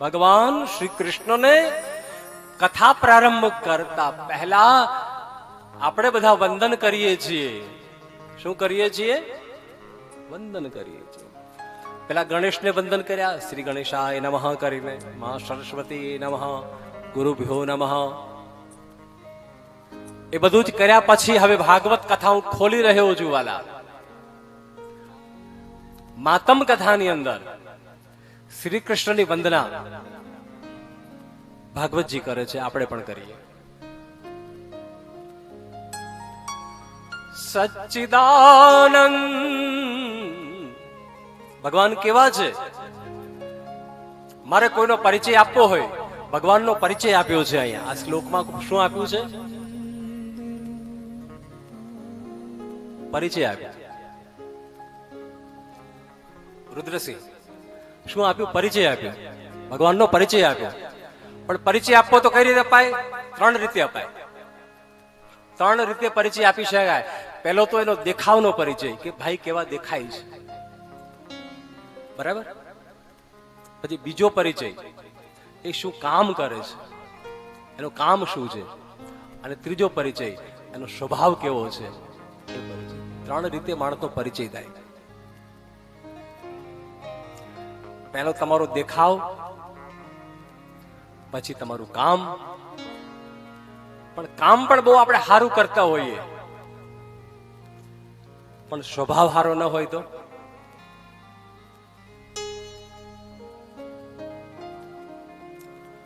ભગવાન શ્રી કૃષ્ણને કથા પ્રારંભ કરતા પહેલા આપણે બધા વંદન કરીએ છીએ. શું કરીએ છીએ? વંદન કરીએ છીએ. પેલા ગણેશને વંદન કર્યા. શ્રી ગણેશાય નમઃ કરીને. મહા સરસ્વતી નમઃ. ગુરુભ્યો નમઃ. એ બધું જ કર્યા પછી હવે ભાગવત કથા હું ખોલી રહ્યો છું વાલા. માતમ કથાની અંદર શ્રી કૃષ્ણની વંદના ભાગવતજી કરે છે, આપણે પણ કરીએ. સચ્ચિદાનંદ. ભગવાન કેવા છે? મારે કોઈનો પરિચય આપવો હોય. ભગવાનનો પરિચય આપ્યો છે અહીંયા. આ શ્લોકમાં શું આપ્યું છે? પરિચય આપ્યો. રુદ્રસિંહ. શું આપ્યું? પરિચય આપ્યો. ભગવાનનો પરિચય આપ્યો. પણ પરિચય આપવો તો કઈ રીતે અપાય? ત્રણ રીતે અપાય. ત્રણ રીતે પરિચય આપી શકાય. પહેલો તો એનો દેખાવનો પરિચય કે ભાઈ કેવા દેખાય છે. બરાબર? પછી બીજો પરિચય એ શું કામ કરે છે. એનું કામ શું છે? અને ત્રીજો પરિચય, એનો સ્વભાવ કેવો છે? ત્રણ રીતે માણસનો પરિચય થાય. પહેલો તમારો દેખાવ, પછી તમારું કામ. પણ કામ પણ બહુ આપણે સારું કરતા હોઈએ. પણ સ્વભાવ સારો ન હોય તો?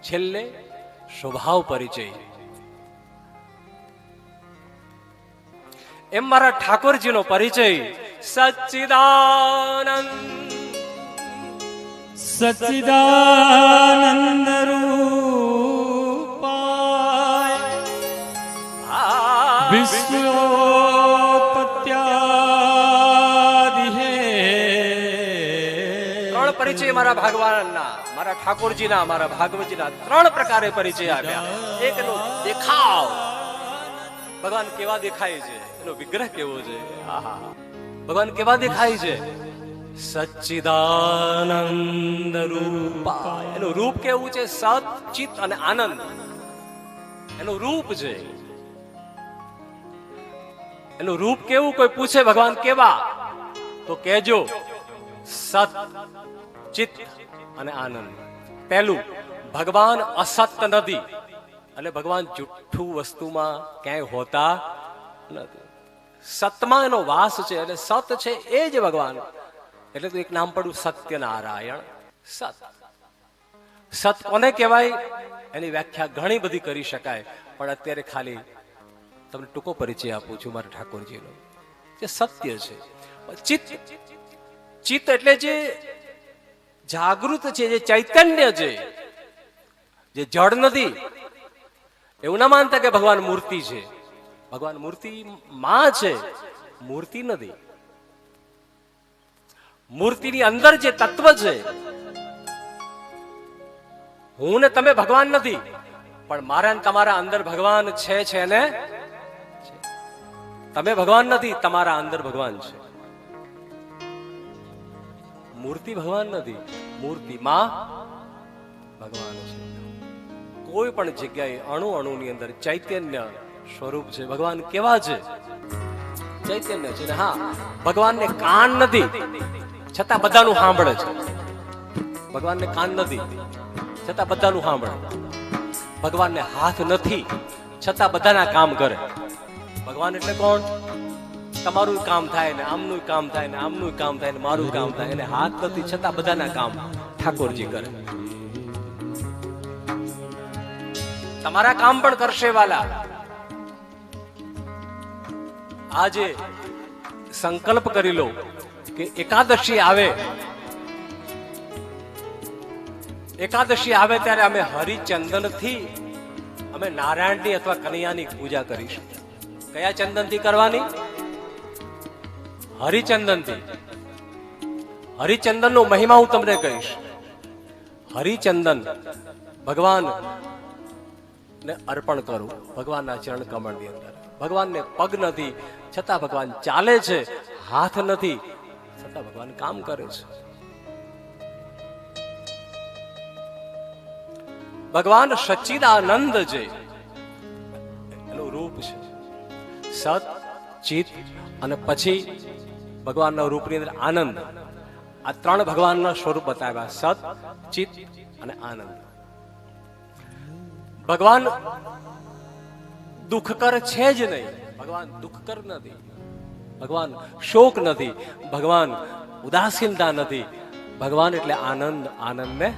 છેલ્લે સ્વભાવ પરિચય. એમ મારા ઠાકોરજીનો પરિચય. સચ્ચિદાનંદ સચ્ચિદાનંદ રૂપાય વિશ્વોપત્યાદિ ત્રણ પરિચય મારા ભગવાનના, મારા ઠાકોરજીના, મારા ભાગવતજીના ત્રણ પ્રકારે પરિચય આપ્યા એક એનો દેખાવ. ભગવાન કેવા દેખાય છે? એનો વિગ્રહ કેવો છે. ભગવાન કેવા દેખાય છે? સચ્ચિદાનંદ રૂપા એનું રૂપ કેવું છે? સત ચિત અને આનંદ. એનું રૂપ છે. એનું રૂપ કેવું? કોઈ પૂછે ભગવાન કેવા? તો કેજો સત ચિત અને આનંદ. પહેલું, ભગવાન અસત નથી. એટલે ભગવાન જુઠ્ઠું વસ્તુમાં ક્યાંય હોતા નથી. સતમાં એનો વાસ છે, એટલે સત છે એ જ ભગવાન. એટલે તો એક નામ પડ્યું સત્યનારાયણ. સત. સત કોને કહેવાય? એની વ્યાખ્યા ઘણી બધી કરી શકાય, પણ અત્યારે ખાલી તમને ટૂંકો પરિચય આપું છું મારા ઠાકોરજીનો જે સત્ય છે. ચિત્ત ચિત્ત એટલે જે જાગૃત છે, જે ચૈતન્ય છે, જે જળ નથી. એવું ના માનતા કે ભગવાન મૂર્તિ છે. ભગવાન મૂર્તિ માં છે, મૂર્તિ નથી. મૂર્તિની અંદર જે તત્વ છે, હું ને તમે ભગવાન નથી, પણ મારા તમારા અંદર ભગવાન છે છે ને? તમે ભગવાન નથી, તમારા અંદર ભગવાન છે. મૂર્તિ ભગવાન નથી, મૂર્તિમાં ભગવાન છે. કોઈ પણ જગ્યાએ અણુ અણુની અંદર ચૈતન્ય સ્વરૂપ છે, ભગવાન કેવા છે? ચૈતન્ય છે ને, હા, ભગવાનને કાન નથી. છતાં બધાનું સાંભળે છે. ભગવાનને કાન નથી. છતાં બધાનું સાંભળે. ભગવાનને હાથ નથી. છતાં બધાના કામ કરે. ભગવાન એટલે કોણ? તમારું કામ થાય ને આમનું કામ થાય ને આમનું કામ થાય ને મારું કામ થાય. એને હાથ નથી, છતાં બધાના કામ ઠાકોરજી કરે. તમારા કામ પણ કરશે વાલા. આજે સંકલ્પ કરી લો. કે એકાદશી આવે. એકાદશી આવે ત્યારે અમે હરિચંદનથી અમે નારાયણની અથવા કનૈયાની પૂજા કરીશું. કયા ચંદનથી કરવાની? હરિચંદનથી હરિચંદન નો મહિમા હું તમને કહીશ. હરિચંદન, ભગવાન ને અર્પણ કરું ભગવાનના ચરણ કમળની અંદર. ભગવાનને પગ નથી, છતાં ભગવાન ચાલે છે, હાથ નથી છતાં ભગવાન કામ કરે છે. ભગવાન સચ્ચિદાનંદ જે એનું રૂપ છે. સત ચિત અને પછી ભગવાનના રૂપની અંદર આનંદ. આ ત્રણ ભગવાનના સ્વરૂપ બતાવ્યા. સત ચિત અને આનંદ. ભગવાન દુઃખકર છે જ નહીં. ભગવાન દુઃખકર નથી. ભગવાન શોક નથી ભગવાન ઉદાસીનતા નથી. ભગવાન એટલે આનંદ આનંદને